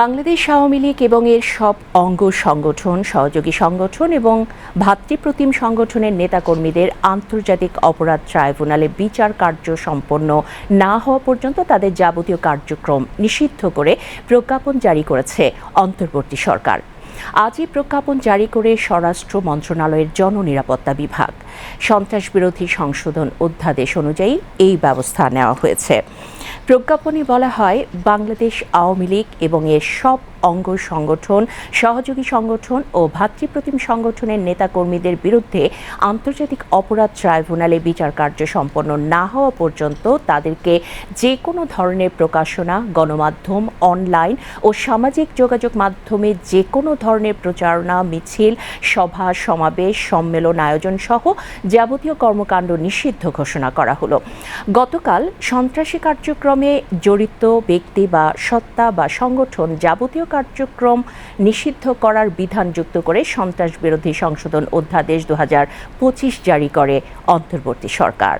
বাংলাদেশ আওয়ামী লীগ এবং এর সব অঙ্গ সংগঠন, সহযোগী সংগঠন এবং ভাতৃপ্রতিম সংগঠনের নেতাকর্মীদের আন্তর্জাতিক অপরাধ ট্রাইব্যুনালে বিচার কার্য সম্পন্ন না হওয়া পর্যন্ত তাদের যাবতীয় কার্যক্রম নিষিদ্ধ করে প্রজ্ঞাপন জারি করেছে অন্তর্বর্তী সরকার। আজই প্রজ্ঞাপন জারি করে স্বরাষ্ট্র মন্ত্রণালয়ের জননিরাপত্তা বিভাগ। সন্ত্রাস বিরোধী সংশোধন অধ্যাদেশ অনুযায়ী এই ব্যবস্থা নেওয়া হয়েছে। প্রজ্ঞাপনে বলা হয় বাংলাদেশ আওয়ামী লীগ এবং এর সব অঙ্গ সংগঠন, সহযোগী সংগঠন ও ভাতৃপ্রতিম সংগঠনের নেতাকর্মীদের বিরুদ্ধে আন্তর্জাতিক অপরাধ ট্রাইব্যুনালে বিচার কার্য সম্পন্ন না হওয়া পর্যন্ত তাদেরকে যে কোনো ধরনের প্রকাশনা, গণমাধ্যম, অনলাইন ও সামাজিক যোগাযোগ মাধ্যমে যে কোনো ধরনের প্রচারণা, মিছিল, সভা, সমাবেশ, সম্মেলন, আয়োজন সহ যাবতীয় কর্মকাণ্ড নিষিদ্ধ ঘোষণা করা হলো। গতকাল সন্ত্রাসী কার্যক্রমে জড়িত ব্যক্তি বা সত্তা বা সংগঠন যাবতীয় কার্যক্রম নিষিদ্ধ করার বিধান যুক্ত করে সন্ত্রাস বিরোধী সংশোধন অধ্যাদেশ দু হাজার পঁচিশ জারি করে অন্তর্বর্তী সরকার।